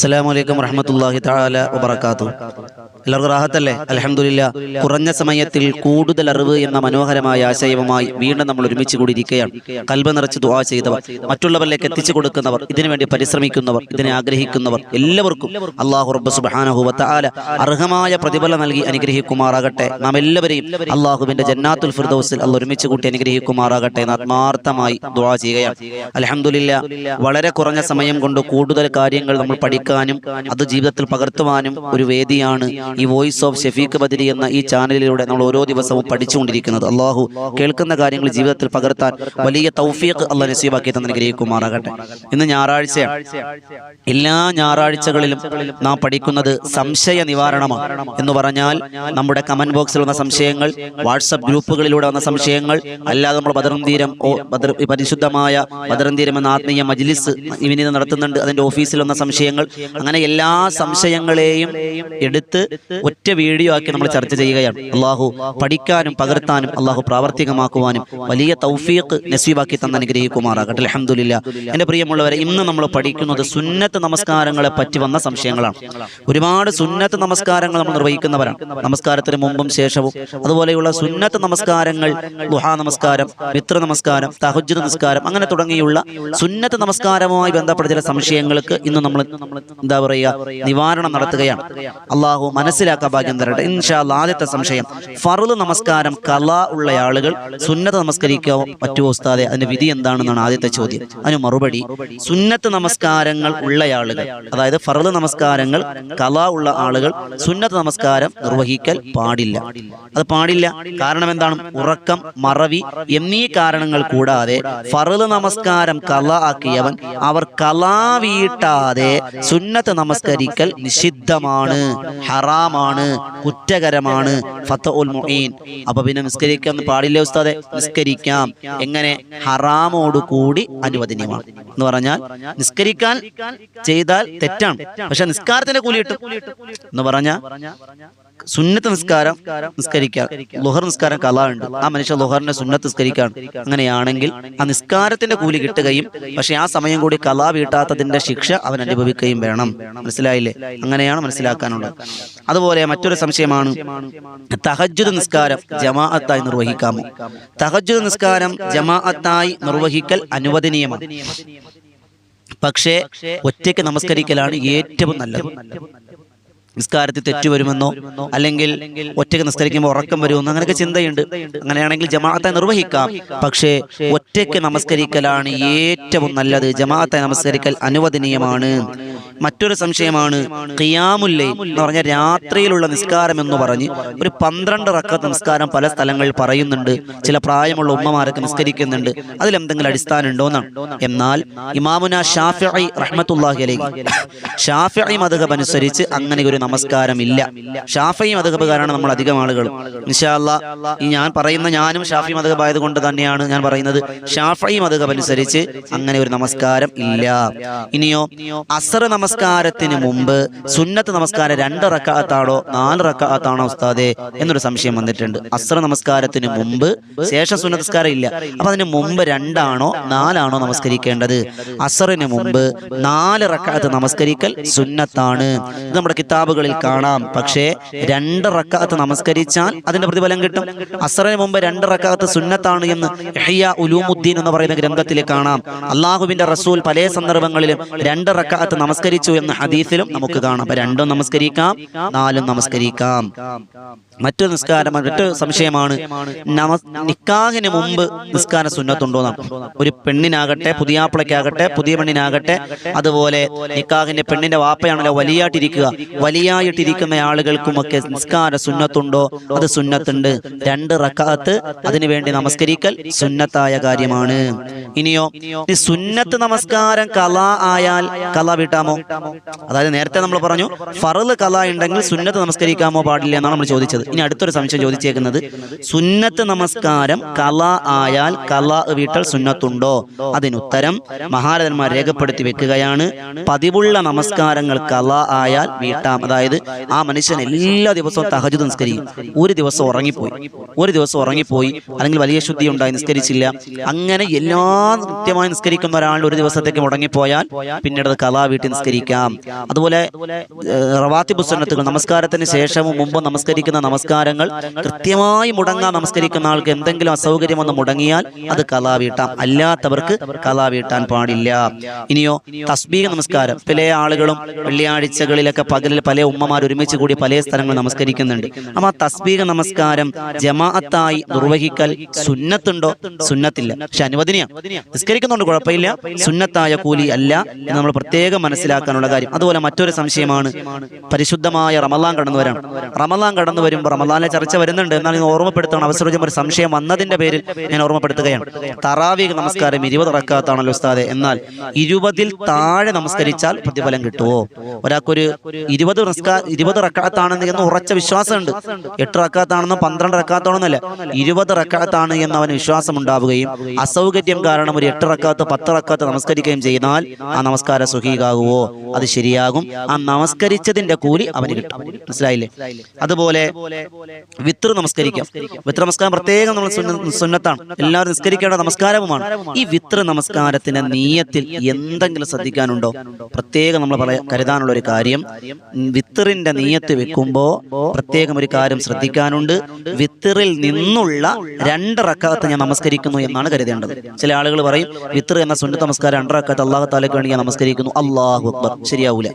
അസ്സലാമു അലൈക്കും താല വബറകാത്തു എല്ലാവർക്കും റാഹത്തല്ലേ? അലഹമില്ല കുറഞ്ഞ സമയത്തിൽ കൂടുതൽ അറിവ് എന്ന മനോഹരമായ ആശയവുമായി വീണ്ടും നമ്മൾ ഒരുമിച്ച് കൂടിയിരിക്കുകയാണ്. കൽബ നിറച്ച് ദുവാ ചെയ്തവർ മറ്റുള്ളവരിലേക്ക് എത്തിച്ചു കൊടുക്കുന്നവർ ഇതിനുവേണ്ടി പരിശ്രമിക്കുന്നവർ ഇതിനെ ആഗ്രഹിക്കുന്നവർ എല്ലാവർക്കും അള്ളാഹു റബ്ബ് സുബ്ഹാനഹു വ തആല അർഹമായ പ്രതിഫലം നൽകി അനുഗ്രഹിക്കുമാറാകട്ടെ. നാം എല്ലാവരെയും അള്ളാഹുവിന്റെ ജന്നാത്തുൽ ഫിർദൌസിൽ അള്ള ഒരുമിച്ച് കൂട്ടി അനുഗ്രഹിക്കുമാറാകട്ടെ എന്ന് ആത്മാർത്ഥമായി ദുവാ ചെയ്യുകയാണ്. അലഹമില്ല വളരെ കുറഞ്ഞ സമയം കൊണ്ട് കൂടുതൽ കാര്യങ്ങൾ നമ്മൾ പഠിക്കാനും അത് ജീവിതത്തിൽ പകർത്തുവാനും ഒരു വേദിയാണ് ഈ വോയിസ് ഓഫ് ഷെഫീഖ് ബദരി എന്ന ഈ ചാനലിലൂടെ നമ്മൾ ഓരോ ദിവസവും പഠിച്ചുകൊണ്ടിരിക്കുന്നത്. അള്ളാഹു കേൾക്കുന്ന കാര്യങ്ങൾ ജീവിതത്തിൽ പകർത്താൻ വലിയ തൗഫീഖ് അള്ള നസീബാക്കി തന്നെ ഗ്രഹിക്കുമാറാകട്ടെ ഇന്ന് ഞായറാഴ്ച. എല്ലാ ഞായറാഴ്ചകളിലും നാം പഠിക്കുന്നത് സംശയ നിവാരണമാണ് എന്ന് പറഞ്ഞാൽ നമ്മുടെ കമന്റ് ബോക്സിൽ വന്ന സംശയങ്ങൾ വാട്സപ്പ് ഗ്രൂപ്പുകളിലൂടെ വന്ന സംശയങ്ങൾ അല്ലാതെ നമ്മൾ ബദർ പരിശുദ്ധമായ ബദറുംതീരം എന്ന ആത്മീയ മജ്ലിസ് ഇവനിത് നടത്തുന്നുണ്ട്. അതിന്റെ ഓഫീസിൽ വന്ന സംശയങ്ങൾ അങ്ങനെ എല്ലാ സംശയങ്ങളെയും എടുത്ത് ഒറ്റ വീഡിയോ ആക്കി നമ്മൾ ചർച്ച ചെയ്യുകയാണ്. അള്ളാഹു പഠിക്കാനും പകർത്താനും അള്ളാഹു പ്രാവർത്തികമാക്കുവാനും വലിയ തൗഫീഖ് നസീബാക്കി തന്ന അനുഗ്രഹിക്കുമാറാകട്ടെ. അലഹമുല്ല എന്റെ പ്രിയമുള്ളവരെ ഇന്ന് നമ്മൾ പഠിക്കുന്നത് സുന്നത്ത് നമസ്കാരങ്ങളെ പറ്റി വന്ന സംശയങ്ങളാണ്. ഒരുപാട് സുന്നത്ത് നമസ്കാരങ്ങൾ നമ്മൾ നിർവഹിക്കുന്നവരാണ്. നമസ്കാരത്തിന് മുമ്പും ശേഷവും അതുപോലെയുള്ള സുന്നത്ത് നമസ്കാരങ്ങൾ ഗുഹാ നമസ്കാരം മിത്ര നമസ്കാരം തഹജ്ജുദ് നമസ്കാരം അങ്ങനെ തുടങ്ങിയുള്ള സുന്നത്ത് നമസ്കാരവുമായി ബന്ധപ്പെട്ട ചില സംശയങ്ങൾക്ക് ഇന്ന് നമ്മൾ എന്താ പറയുക? നിവാരണം നടത്തുകയാണ്. അള്ളാഹു മനസ്സിലാക്കാൻ ഭാഗ്യം തരട്ടെ. ഇൻഷാ ആദ്യത്തെ സംശയം. ഫറു നമസ്കാരം കല ഉള്ള ആളുകൾ സുന്നത്ത് നമസ്കരിക്കാവോ പറ്റുമോ ഉസ്താദെ അതിന്റെ വിധി എന്താണെന്നാണ് ആദ്യത്തെ ചോദ്യം. അതിന് മറുപടി സുന്നത്ത് നമസ്കാരങ്ങൾ ഉള്ള ആളുകൾ അതായത് ഫറു നമസ്കാരങ്ങൾ കല ഉള്ള ആളുകൾ സുന്നത്ത് നമസ്കാരം നിർവഹിക്കൽ പാടില്ല. അത് പാടില്ല. കാരണം എന്താണ്? ഉറക്കം മറവി എന്നീ കാരണങ്ങൾ കൂടാതെ ഫറു നമസ്കാരം കല ആക്കിയവൻ അവർ കലാ വീട്ടാതെ സുന്നത്ത് നമസ്കരിക്കൽ നിഷിദ്ധമാണ് ഹറാമാണ് കുറ്റകരമാണ്. മുഈൻ. അപ്പൊ പിന്നെ നിസ്കരിക്കാൻ പാടില്ല ഉസ്താദെ? നിസ്കരിക്കാം. എങ്ങനെ? ഹറാമോട് കൂടി അനുവദനീയമാണ്. എന്ന് പറഞ്ഞാൽ നിസ്കരിക്കാൻ ചെയ്താൽ തെറ്റാണ്. പക്ഷെ നിസ്കാരത്തിന്റെ കൂലി കിട്ടും. എന്ന് പറഞ്ഞാൽ സുന്നത്ത് നിസ്കാരം നിസ്കരിക്കാം. ലുഹർ നിസ്കാരം കല ഉണ്ട് ആ മനുഷ്യ ലുഹറിനെ സുന്നത്ത് നിസ്കരിക്കാണ്. അങ്ങനെയാണെങ്കിൽ ആ നിസ്കാരത്തിന്റെ കൂലി കിട്ടുകയും പക്ഷെ ആ സമയം കൂടി കല വീട്ടാത്തതിന്റെ ശിക്ഷ അവൻ അനുഭവിക്കുകയും വേണം. മനസ്സിലായില്ലേ? അങ്ങനെയാണ് മനസ്സിലാക്കാനുള്ളത്. അതുപോലെ മറ്റൊരു സംശയമാണ് തഹജ്ജുദ് നിസ്കാരം ജമാഅത്തായി നിർവഹിക്കാമോ തഹജ്ജുദ് നിസ്കാരം ജമാഅത്തായി നിർവഹിക്കൽ അനുവദനീയമാണ്. പക്ഷേ ഒറ്റയ്ക്ക് നമസ്കരിക്കലാണ് ഏറ്റവും നല്ലത്. നിസ്കാരത്തിൽ തെറ്റു വരുമെന്നോ അല്ലെങ്കിൽ ഒറ്റയ്ക്ക് നിസ്കരിക്കുമ്പോൾ ഉറക്കം വരുമെന്നോ അങ്ങനെയൊക്കെ ചിന്തയുണ്ട്. അങ്ങനെയാണെങ്കിൽ ജമാഅത്തെ നിർവഹിക്കാം. പക്ഷേ ഒറ്റയ്ക്ക് നമസ്കരിക്കലാണ് ഏറ്റവും നല്ലത്. ജമാഅത്തെ നമസ്കരിക്കൽ അനുവദനീയമാണ്. മറ്റൊരു സംശയമാണ് ഖിയാമുല്ലൈ എന്ന് പറഞ്ഞ രാത്രിയിലുള്ള നിസ്കാരം എന്ന് പറഞ്ഞ് ഒരു പന്ത്രണ്ട് റക്കത്ത് നിസ്കാരം പല സ്ഥലങ്ങളിൽ പറയുന്നുണ്ട്. ചില പ്രായമുള്ള ഉമ്മമാരൊക്കെ നിസ്കരിക്കുന്നുണ്ട്. അതിലെന്തെങ്കിലും അടിസ്ഥാനം ഉണ്ടോ എന്നാണ്. എന്നാൽ ഇമാമുന ഷാഫി റഹ്മത്തുല്ലാഹി അലൈഹി ഷാഫി മധുഹബ് അനുസരിച്ച് അങ്ങനെ ഒരു നമസ്കാരം ഇല്ല ഷാഫി മധുഹബുകാരാണ് നമ്മൾ അധികം ആളുകൾ. അള്ളാ ഈ ഞാൻ പറയുന്ന ഞാനും ഷാഫി മധുഹബ് ആയതുകൊണ്ട് തന്നെയാണ് ഞാൻ പറയുന്നത്. ഷാഫി മധുഹബ് അനുസരിച്ച് അങ്ങനെ ഒരു നമസ്കാരം ഇല്ല. ഇനിയോ അസർ നമസ്കാരത്തിന് മുമ്പ് സുന്നത്ത് നമസ്കാരം രണ്ട് റക്കാത്താണോ നാല് റക്കാത്താണോ ഉസ്താദെ എന്നൊരു സംശയം വന്നിട്ടുണ്ട്. അസ്ര നമസ്കാരത്തിന് മുമ്പ് ശേഷം സുന്നത്ത് നമസ്കാരം ഇല്ല. അപ്പൊ അതിന് മുമ്പ് രണ്ടാണോ നാലാണോ നമസ്കരിക്കേണ്ടത്? അസറിന് മുമ്പ് നാല് റക്കാത്ത് നമസ്കരിക്കൽ സുന്നത്താണ്. ഇത് നമ്മുടെ കിതാബുകളിൽ കാണാം. പക്ഷേ രണ്ട് റക്കാത്ത് നമസ്കരിച്ചാൽ അതിന്റെ പ്രതിഫലം കിട്ടും. അസറിന് മുമ്പ് രണ്ട് റക്കാത്ത് സുന്നത്താണ് എന്ന് ഉലൂമുദ്ദീൻ എന്ന് പറയുന്ന ഗ്രന്ഥത്തിൽ കാണാം. അള്ളാഹുവിന്റെ റസൂൽ പല സന്ദർഭങ്ങളിലും രണ്ട് റക്കാത്ത് നമസ്കരിച്ചു എന്ന ഹദീസിലും നമുക്ക് കാണാം. അപ്പൊ രണ്ടും നമസ്കരിക്കാം നാലും നമസ്കരിക്കാം. മറ്റൊരു നിസ്കാരം മറ്റൊരു സംശയമാണ് നിക്കാഹിന് മുമ്പ് നിസ്കാര സുന്നത്തുണ്ടോ എന്നാണ്. ഒരു പെണ്ണിനാകട്ടെ പുതിയാപ്പിളയ്ക്കാകട്ടെ പുതിയ പെണ്ണിനാകട്ടെ അതുപോലെ നിക്കാഹിന്റെ പെണ്ണിന്റെ വാപ്പയാണല്ലോ വലിയായിട്ടിരിക്കുക. വലിയായിട്ടിരിക്കുന്ന ആളുകൾക്കുമൊക്കെ നിസ്കാര സുന്നത്തുണ്ടോ? അത് സുന്നത്തുണ്ട്. രണ്ട് റക്കാത്ത് അതിനുവേണ്ടി നമസ്കരിക്കൽ സുന്നത്തായ കാര്യമാണ്. ഇനിയോ സുന്നത്ത് നമസ്കാരം കല ആയാൽ കല വീട്ടാമോ? അതായത് നേരത്തെ നമ്മൾ പറഞ്ഞു ഫറൽ കല ഉണ്ടെങ്കിൽ സുന്നത്ത് നമസ്കരിക്കാമോ പാടില്ല എന്നാണ് നമ്മൾ ചോദിച്ചത്. ഇനി അടുത്തൊരു സംശയം ചോദിച്ചേക്കുന്നത്. സുന്നത്ത് നമസ്കാരം കല ആയാൽ കല വീട്ടൽ സുന്നത്തുണ്ടോ? അതിനുത്തരം മഹാരഥന്മാർ രേഖപ്പെടുത്തി വെക്കുകയാണ്. പതിവുള്ള നമസ്കാരങ്ങൾ കല ആയാൽ വീട്ടാം. അതായത് ആ മനുഷ്യൻ എല്ലാ ദിവസവും തഹജു നിസ്കരിക്കും. ഒരു ദിവസം ഉറങ്ങിപ്പോയി. ഒരു ദിവസം ഉറങ്ങിപ്പോയി. അല്ലെങ്കിൽ വലിയ ശുദ്ധി ഉണ്ടായി നിസ്കരിച്ചില്ല. അങ്ങനെ എല്ലാ കൃത്യമായി നിസ്കരിക്കുന്ന ഒരാൾ ഒരു ദിവസത്തേക്ക് മുടങ്ങിപ്പോയാൽ പിന്നീട് കലാ വീട്ടിൽ നിസ്കരിക്കാം അതുപോലെ റവാത്തി പുസ്തകത്തുകൾ നമസ്കാരത്തിന് ശേഷവും മുമ്പ് നമസ്കരിക്കുന്ന നമസ്കാരങ്ങൾ കൃത്യമായി മുടങ്ങാൻ നമസ്കരിക്കുന്ന ആൾക്ക് എന്തെങ്കിലും അസൗകര്യം വന്ന് മുടങ്ങിയാൽ അത് കലാ വീട്ടാം അല്ലാത്തവർക്ക് കലാ വീട്ടാൻ പാടില്ല. ഇനിയോ തസ്ബീഹ് നമസ്കാരം. പല ആളുകളും വെള്ളിയാഴ്ചകളിലൊക്കെ പകലിൽ പല ഉമ്മമാർ ഒരുമിച്ച് കൂടി പല സ്ഥലങ്ങൾ നമസ്കരിക്കുന്നുണ്ട്. അപ്പൊ ആ തസ്ബീഹ് നമസ്കാരം ജമാഅത്തായി നിർവഹിക്കൽ സുന്നത്തുണ്ടോ? സുന്നത്തില്ല. പക്ഷെ അനുവദനീയാണ് നിസ്കരിക്കുന്നുണ്ട് കുഴപ്പമില്ല. സുന്നത്തായ കൂലി അല്ല എന്ന് നമ്മൾ പ്രത്യേകം മനസ്സിലാക്കാനുള്ള കാര്യം. അതുപോലെ മറ്റൊരു സംശയമാണ് പരിശുദ്ധമായ റമലാൻ കടന്നു വരാം റമലാൻ കടന്നു വരുമ്പോൾ റമലാനെ ചർച്ച വരുന്നുണ്ട്. എന്നാൽ ഇന്ന് ഓർമ്മപ്പെടുത്തണം. അവസരം ഒരു സംശയം വന്നതിന്റെ പേരിൽ ഞാൻ ഓർമ്മപ്പെടുത്തുകയാണ്. തറാവീക നമസ്കാരം ഇരുപത് റക്കാത്താണല്ലോ ഉസ്താദെ. എന്നാൽ ഇരുപതിൽ താഴെ നമസ്കരിച്ചാൽ പ്രതിഫലം കിട്ടുമോ ഒരാൾക്കൊരു ഇരുപത് ഇരുപത് റക്കാത്താണെന്ന് എന്ന് ഉറച്ച വിശ്വാസമുണ്ട്. എട്ട് റക്കാത്താണെന്നോ പന്ത്രണ്ട് റക്കാത്താണെന്നല്ല ഇരുപത് റക്കാത്താണ് എന്ന് അവന് വിശ്വാസം ഉണ്ടാവുകയും അസൗകര്യം കാരണം ഒരു എട്ട് റക്കാത്ത് പത്ത് റക്കാത്ത് നമസ്കരിക്കുകയും ചെയ്താൽ ആ നമസ്കാരം സുഖീകാകുവോ അത് ശരിയാകും. ആ നമസ്കരിച്ചതിന്റെ കൂലി അവന് കിട്ടും. മനസ്സിലായില്ലേ? അതുപോലെ വിത്ര നമസ്കരിക്കാം. വിത്ര നമസ്കാരം പ്രത്യേകം നമ്മൾ സുന്ന- സുന്നത്താണ്. എല്ലാവരും നിസ്കരിക്കേണ്ട നമസ്കാരവുമാണ്. ഈ വിത്ര നമസ്കാരത്തിന്റെ നീയത്തിൽ എന്തെങ്കിലും ശ്രദ്ധിക്കാനുണ്ടോ? പ്രത്യേകം നമ്മൾ പറയാ കരുതാനുള്ള ഒരു കാര്യം വിത്തറിന്റെ നീയത്ത് വെക്കുമ്പോ പ്രത്യേകം ഒരു കാര്യം ശ്രദ്ധിക്കാനുണ്ട്. വിത്തറിൽ നിന്നുള്ള രണ്ട് റക്കാത്ത് ഞാൻ നമസ്കരിക്കുന്നു എന്നാണ് കരുതേണ്ടത്. ചില ആളുകൾ പറയും വിത്ര എന്ന സുന്നത്ത് നമസ്കാരം രണ്ട് റക്കാത്ത് അള്ളാഹു താലക്ക് വേണ്ടി ഞാൻ നമസ്കരിക്കുന്നു. അള്ളാഹു ശരിയാവൂല.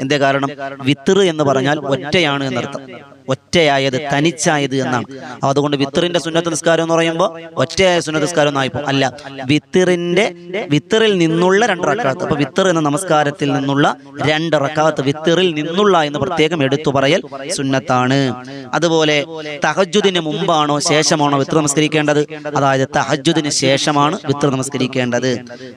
എന്തേ കാരണം? വിത്തർ എന്ന് പറഞ്ഞാൽ ഒറ്റയാണ് എന്നർത്ഥം. ഒറ്റയായത് തനിച്ചായത് എന്നാണ്. അതുകൊണ്ട് വിത്തറിന്റെ സുന്നത്ത് നിസ്കാരം എന്ന് പറയുമ്പോൾ ഒറ്റയായ സുന്നത്ത് നിസ്കാരം എന്നായിപ്പോ അല്ല വിത്തറിന്റെ വിത്തറിൽ നിന്നുള്ള രണ്ട് റക്കാത്ത്. അപ്പൊ വിത്തർ എന്ന നമസ്കാരത്തിൽ നിന്നുള്ള രണ്ട് റക്കാത്ത് വിത്തറിൽ നിന്നുള്ള എന്ന് പ്രത്യേകം എടുത്തു പറയൽ സുന്നത്താണ്. അതുപോലെ തഹജുദിന് മുമ്പാണോ ശേഷമാണോ വിത്ര നമസ്കരിക്കേണ്ടത്? അതായത് തഹജുദിന് ശേഷമാണ് വിത്ര നമസ്കരിക്കേണ്ടത്.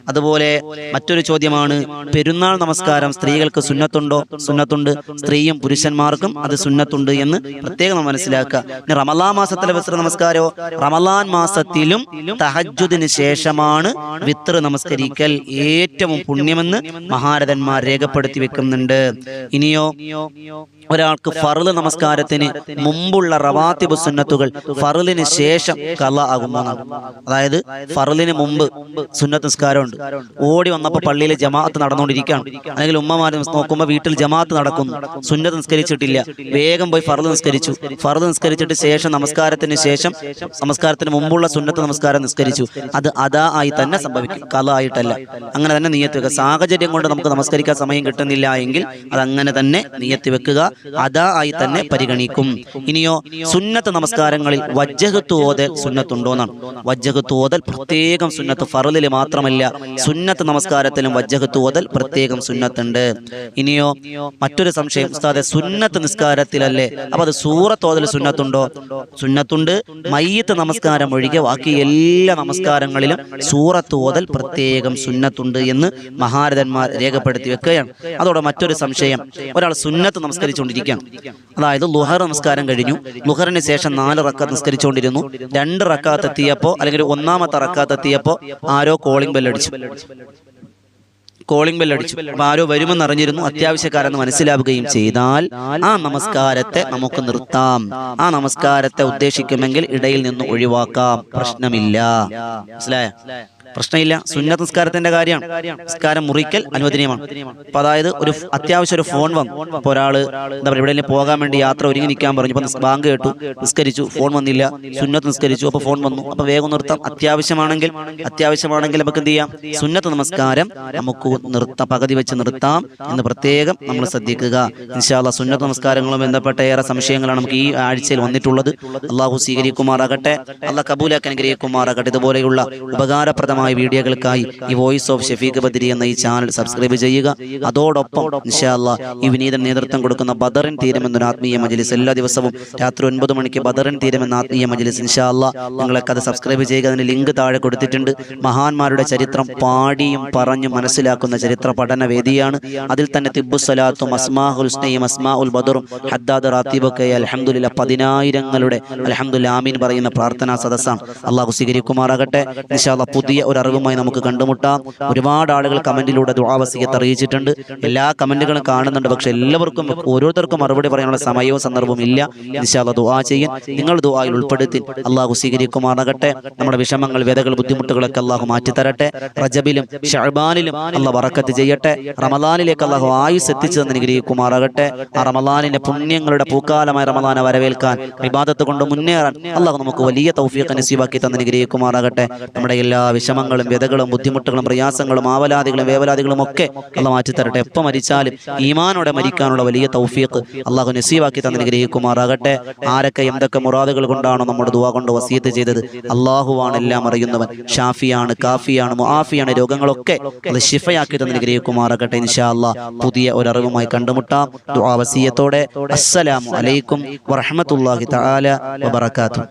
അതുപോലെ മറ്റൊരു ചോദ്യമാണ് പെരുന്നാൾ നമസ്കാരം സ്ത്രീകൾക്ക് സുന്നത്തുണ്ടോ? സുന്നത്തുണ്ട്. സ്ത്രീയും പുരുഷന്മാർക്കും അത് സുന്നത്തുണ്ട് എന്ന് പ്രത്യേകം നമ്മൾ മനസ്സിലാക്കുക. റമലാ മാസത്തിലെ വിത്ര നമസ്കാരോ റമലാൻ മാസത്തിലും തഹജുദിന് ശേഷമാണ് വിത്ര നമസ്കരിക്കൽ ഏറ്റവും പുണ്യമെന്ന് മഹാരഥന്മാർ രേഖപ്പെടുത്തി വെക്കുന്നുണ്ട്. ഇനിയോ ഒരാൾക്ക് ഫറുൽ നമസ്കാരത്തിന് മുമ്പുള്ള റവാത്തിബ് സുന്നത്തുകൾ ഫറുലിന് ശേഷം കല ആകുന്നതാണ് അതായത് ഫറുലിന് മുമ്പ് സുന്നത്ത് നിസ്കാരമുണ്ട്. ഓടി വന്നപ്പോൾ പള്ളിയിൽ ജമാഅത്ത് നടന്നുകൊണ്ടിരിക്കുകയാണ്. അല്ലെങ്കിൽ ഉമ്മമാർ നോക്കുമ്പോൾ വീട്ടിൽ ജമാഅത്ത് നടക്കുന്നു. സുന്നത്ത് നിസ്കരിച്ചിട്ടില്ല. വേഗം പോയി ഫറുൽ നിസ്കരിച്ചു. ഫറുൽ നിസ്കരിച്ചിട്ട് ശേഷം നമസ്കാരത്തിന് ശേഷം നമസ്കാരത്തിന് മുമ്പുള്ള സുന്നത്ത് നമസ്കാരം നിസ്കരിച്ചു. അത് അതാ ആയി തന്നെ സംഭവിക്കും. കല ആയിട്ടല്ല. അങ്ങനെ തന്നെ നീയത്ത് വെക്കുക. സാഹചര്യം കൊണ്ട് നമുക്ക് നമസ്കരിക്കാൻ സമയം കിട്ടുന്നില്ല എങ്കിൽ അത് അങ്ങനെ തന്നെ നീയത്ത് വെക്കുക. അതാ ആയി തന്നെ പരിഗണിക്കും. ഇനിയോ സുന്നത്ത് നമസ്കാരങ്ങളിൽ വജ്ജഹത്ത് ഓതൽ സുന്നത്തുണ്ടോന്നാണ് വജ്ജഹത്ത് ഓതൽ പ്രത്യേകം സുന്നത്ത് ഫറലിൽ മാത്രമല്ല സുന്നത്ത് നമസ്കാരത്തിലും വജ്ജഹത്ത് ഓതൽ പ്രത്യേകം സുന്നത്തുണ്ട്. ഇനിയോ മറ്റൊരു സംശയം ഉസ്താദെ സുന്നത്ത് നിസ്കാരത്തിലല്ലേ അപ്പൊ അത് സൂറത്തോതൽ സുന്നത്തുണ്ടോ? സുന്നത്തുണ്ട്? മയ്യത്ത് നമസ്കാരം ഒഴികെ ബാക്കി എല്ലാ നമസ്കാരങ്ങളിലും സൂറത്ത് ഓതൽ പ്രത്യേകം സുന്നത്തുണ്ട് എന്ന് മഹാരഥന്മാർ രേഖപ്പെടുത്തി വെക്കുകയാണ്. അതോടെ മറ്റൊരു സംശയം. ഒരാൾ സുന്നത്ത് നമസ്കരിച്ചുകൊണ്ടിരിക്കുകയാണ് അതായത് ലുഹർ നമസ്കാരം കഴിഞ്ഞു. ലുഹറിന് ശേഷം നാല് റക്കാത്ത് നിസ്കരിച്ചുകൊണ്ടിരുന്നു. രണ്ട് റക്കാത്ത് എത്തിയപ്പോൾ അല്ലെങ്കിൽ ഒന്നാമത്തെ റക്കാത്ത് എത്തിയപ്പോൾ ആരോ കോളിംഗ് ബെല്ലടിച്ചു കോളിംഗ് ബെൽ അടിച്ചു. അപ്പൊ ആരോ വരുമെന്ന് അറിഞ്ഞിരുന്നു അത്യാവശ്യക്കാരെന്ന് മനസ്സിലാവുകയും ചെയ്താൽ ആ നമസ്കാരത്തെ നമുക്ക് നിർത്താം. ആ നമസ്കാരത്തെ ഉദ്ദേശിക്കുമെങ്കിൽ ഇടയിൽ നിന്ന് ഒഴിവാക്കാം. പ്രശ്നമില്ല. മനസ്സിലായ? പ്രശ്നമില്ല. സുന്നത്ത് നിസ്കാരത്തിന്റെ കാര്യമാണ് നിസ്കാരം മുറിക്കൽ അനുവദനീയമാണ്. അപ്പൊ അതായത് ഒരു അത്യാവശ്യ ഒരു ഫോൺ വന്നു. അപ്പൊ ഒരാൾ എന്താ പറയുക എവിടെയെങ്കിലും പോകാൻ വേണ്ടി യാത്ര ഒരുങ്ങി നിൽക്കാൻ പറഞ്ഞു ഇപ്പൊ ബാങ്ക് കേട്ടു. നിസ്കരിച്ചു. ഫോൺ വന്നില്ല. സുന്നത്ത് നിസ്കരിച്ചു. അപ്പൊ ഫോൺ വന്നു. അപ്പൊ വേഗം നിർത്താം. അത്യാവശ്യമാണെങ്കിൽ അത്യാവശ്യമാണെങ്കിൽ നമുക്ക് എന്ത് ചെയ്യാം? സുന്നത്ത് നമസ്കാരം നമുക്ക് നിർത്താം പകുതി വെച്ച് നിർത്താം എന്ന് പ്രത്യേകം നമ്മൾ ശ്രദ്ധിക്കുക. ഇൻഷാല്ല സുന്നത്ത് നമസ്കാരങ്ങളും ബന്ധപ്പെട്ട ഏറെ സംശയങ്ങളാണ് നമുക്ക് ഈ ആഴ്ചയിൽ വന്നിട്ടുള്ളത്. അള്ളാഹു സ്വീകരിക്കുമാറാകട്ടെ. അള്ളാഹ് കബൂലാക്കി അനുഗ്രഹിക്കുമാറാകട്ടെ. ഇതുപോലെയുള്ള ഉപകാരപ്രദമായ വീഡിയോകൾക്കായി ഈ വോയിസ് ഓഫ് ഷെഫീഖ് ബദരി എന്ന ഈ ചാനൽ സബ്സ്ക്രൈബ് ചെയ്യുക. അതോടൊപ്പം ഇൻഷാല്ല ഈ വിനീതൻ നേതൃത്വം കൊടുക്കുന്ന ബദറിൻ തീരം എന്നൊരു ആത്മീയ മജലിസ് എല്ലാ ദിവസവും രാത്രി ഒൻപത് മണിക്ക് ബദറിൻ തീരം എന്ന ആത്മീയ മജലിസ് ഇൻഷാല്ല നിങ്ങളൊക്കെ അത് സബ്സ്ക്രൈബ് ചെയ്യുക. അതിന് ലിങ്ക് താഴെ കൊടുത്തിട്ടുണ്ട്. മഹാന്മാരുടെ ചരിത്രം പാടിയും പറഞ്ഞും മനസ്സിലാക്കുന്ന ചരിത്ര പഠന വേദിയാണ്. അതിൽ തന്നെ തിബുസലാത്തും അസ്മാഹുൽ അസ്മാ ഉൽ ബദറും ഹദ്ദാദ് റാത്തീബൊക്കെ അലഹമുല്ല പതിനായിരങ്ങളുടെ അലഹമുല്ല ആമീൻ പറയുന്ന പ്രാർത്ഥനാ സദസ്സാണ്. അള്ളാഹു സ്വീകരിക്കുമാറാകട്ടെ. നിശാദ പുതിയ ഒരു അറിവുമായി നമുക്ക് കണ്ടുമുട്ടാം. ഒരുപാട് ആളുകൾ കമന്റിലൂടെ ദുആവസിയത്ത് അറിയിച്ചിട്ടുണ്ട്. എല്ലാ കമന്റുകളും കാണുന്നുണ്ട്. പക്ഷെ എല്ലാവർക്കും ഓരോരുത്തർക്കും മറുപടി പറയാനുള്ള സമയവും സന്ദർഭവും ഇല്ല. ഇൻഷാല്ല ദുആ ചെയ്യാൻ നിങ്ങൾ ദുആയിൽ ഉൾപ്പെടുത്തി. അള്ളാഹു സ്വീകരിക്കുമാറാകട്ടെ. നമ്മുടെ വിഷമങ്ങൾ വേദകൾ ബുദ്ധിമുട്ടുകളൊക്കെ അള്ളാഹു മാറ്റിത്തരട്ടെ. റജബിലും ഷഹബാനിലും വറക്കത്ത് ചെയ്യട്ടെ. റമദാനിലേക്ക് അള്ളാഹു ആയുസ് എത്തിച്ചു തന്നെ അനുഗ്രഹിക്കുമാറാകട്ടെ. ആ റമദാനിന്റെ പുണ്യങ്ങളുടെ പൂക്കാലമായ റമദാനെ വരവേൽക്കാൻ വിവാദത്ത് കൊണ്ട് മുന്നേറാൻ അള്ളാഹു നമുക്ക് വലിയ തൗഫീഖ് നസീബാക്കി തന്നെ അനുഗ്രഹിക്കുമാറാകട്ടെ. നമ്മുടെ എല്ലാ വിഷമങ്ങളും വ്യതകളും ബുദ്ധിമുട്ടുകളും പ്രയാസങ്ങളും ആവലാദികളും വേവലാദികളും ഒക്കെ അള്ളാഹ് മാറ്റിത്തരട്ടെ എപ്പോൾ മരിച്ചാലും ഈമാനോടെ മരിക്കാനുള്ള വലിയ തൗഫീഖ് അള്ളാഹു നസീബാക്കി തന്നെ അനുഗ്രഹിക്കുമാറാകട്ടെ. ആരൊക്കെ എന്തൊക്കെ മുറാദുകൾ കൊണ്ടാണോ നമ്മുടെ ദുവാ കൊണ്ട് വസീത്ത് ചെയ്തത് അള്ളാഹുവാണ് എല്ലാം അറിയുന്നവൻ. ഷാഫിയാണ് കാഫിയാണ് മുആഫിയാണ് രോഗങ്ങളൊക്കെ അത് ഷിഫയാക്കി തന്നെ ഗ്രഹിക്കുമാറാകട്ടെ ഇൻഷാ അള്ളാഹ് പുതിയ ഒരറിവുമായി കണ്ടുമുട്ടാം. ദുആ വസീയത്തോടെ. അസ്സലാമു അലൈക്കും വറഹ്മത്തുള്ളാഹി തആല വബറകാതുഹു.